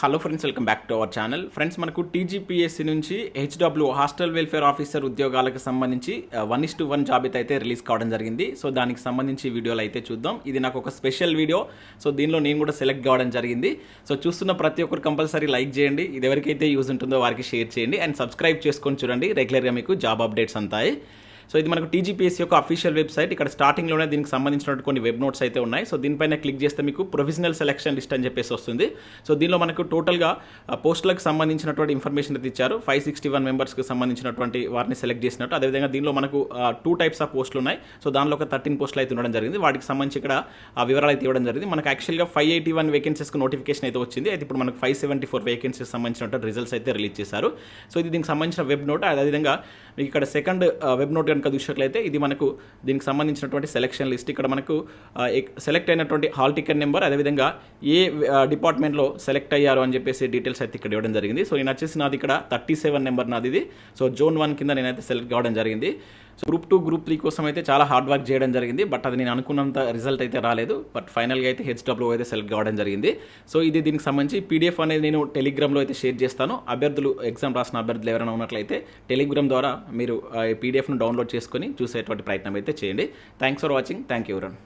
Hello friends welcome back to our channel friends మనకు TGPSC నుంచి HW hostel welfare officer ఉద్యోగాలకు సంబంధించి one is to one జాబితా అయితే రిలీజ్ కావడం జరిగింది. సో దానికి సంబంధించి వీడియోలు అయితే చూద్దాం. ఇది నాకు ఒక స్పెషల్ వీడియో సో దీనిలో నేను కూడా సెలెక్ట్ కావడం జరిగింది. సో చూస్తున్న ప్రతి ఒక్కరు కంపల్సరీ లైక్ చేయండి. ఇది ఎవరికైతే యూజ్ ఉంటుందో వారికి షేర్ చేయండి. అండ్ సబ్స్క్రైబ్ చేసుకొని చూడండి. రెగ్యులర్గా మీకు జాబ్ అప్డేట్స్ అంతాయి. సో ఇది మనకు టీజీపీఎస్సీ యొక్క అఫీషియల్ వెబ్సైట్ ఇక్కడ స్టార్టింగ్లోనే దీనికి సంబంధించినటువంటి కొన్ని వెబ్ నోట్స్ అయితే ఉన్నాయి. సో దీనిపైన క్లిక్ చేస్తే మీకు ప్రొవిజనల్ సెలక్షన్ లిస్ట్ అని చెప్పేసి వస్తుంది. సో దీనిలో మనకు టోటల్గా పోస్టులకు సంబంధించినటువంటి ఇన్ఫర్మేషన్ అయితే ఇచ్చారు. ఫైవ్ సిక్స్టీ వన్ మెంబర్స్కి సంబంధించినటువంటి వారిని సెలెక్ట్ చేసినట్టు. అదేవిధంగా దీనిలో మనకు టూ టైప్స్ ఆఫ్ పోస్టులు ఉన్నాయి. సో దానిలో ఒక థర్టీన్ పోస్టులు అయితే ఉండడం జరిగింది. వాటికి సంబంధించి ఇక్కడ ఆ వివరాలు అయితే ఇవ్వడం జరిగింది. మనకు యాక్చువల్గా ఫైవ్ ఎయిటీ వన్ వేకెన్సీస్కి నోటిఫికేషన్ అయితే వచ్చింది. అయితే ఇప్పుడు మనకు ఫైవ్ సెవెంటీ ఫోర్ వేకెన్సీస్ సంబంధించినటువంటి రిజల్ట్స్ అయితే రిలీజ్ చేశారు. సో ఇది దీనికి సంబంధించిన వెబ్ నోట్ అదేవిధంగా మీకు ఇక్కడ సెకండ్ వెబ్ నోట్ కనుక చూసినట్లయితే ఇది మనకు దీనికి సంబంధించినటువంటి సెలక్షన్ లిస్ట్ ఇక్కడ మనకు సెలెక్ట్ అయినటువంటి హాల్ టికెట్ నెంబర్ అదేవిధంగా ఏ డిపార్ట్మెంట్లో సెలెక్ట్ అయ్యారు అని చెప్పేసి డీటెయిల్స్ అయితే ఇక్కడ ఇవ్వడం జరిగింది. సో నేను వచ్చేసి నాది ఇక్కడ థర్టీ సెవెన్ నెంబర్ నాది ఇది. సో జోన్ వన్ కింద నేనైతే సెలెక్ట్ కావడం జరిగింది. So group two group three కోసం అయితే చాలా హార్డ్ వర్క్ చేయడం జరిగింది. బట్ అది నేను అనుకున్నంత రిజల్ట్ అయితే రాలేదు. బట్ ఫైనల్గా అయితే హెచ్డబ్ల్యూ అయితే సెలెక్ట్ కావడం జరిగింది. సో ఇది దీనికి సంబంధించి పీడిఎఫ్ అనేది నేను టెలిగ్రామ్లో అయితే షేర్ చేస్తాను. అభ్యర్థులు ఎగ్జామ్ రాసిన అభ్యర్థులు ఎవరైనా ఉన్నట్లయితే టెలిగ్రామ్ ద్వారా మీరు పీడిఎఫ్ను డౌన్లోడ్ చేసుకొని చూసేటువంటి ప్రయత్నం అయితే చేయండి. Thanks for watching thank you run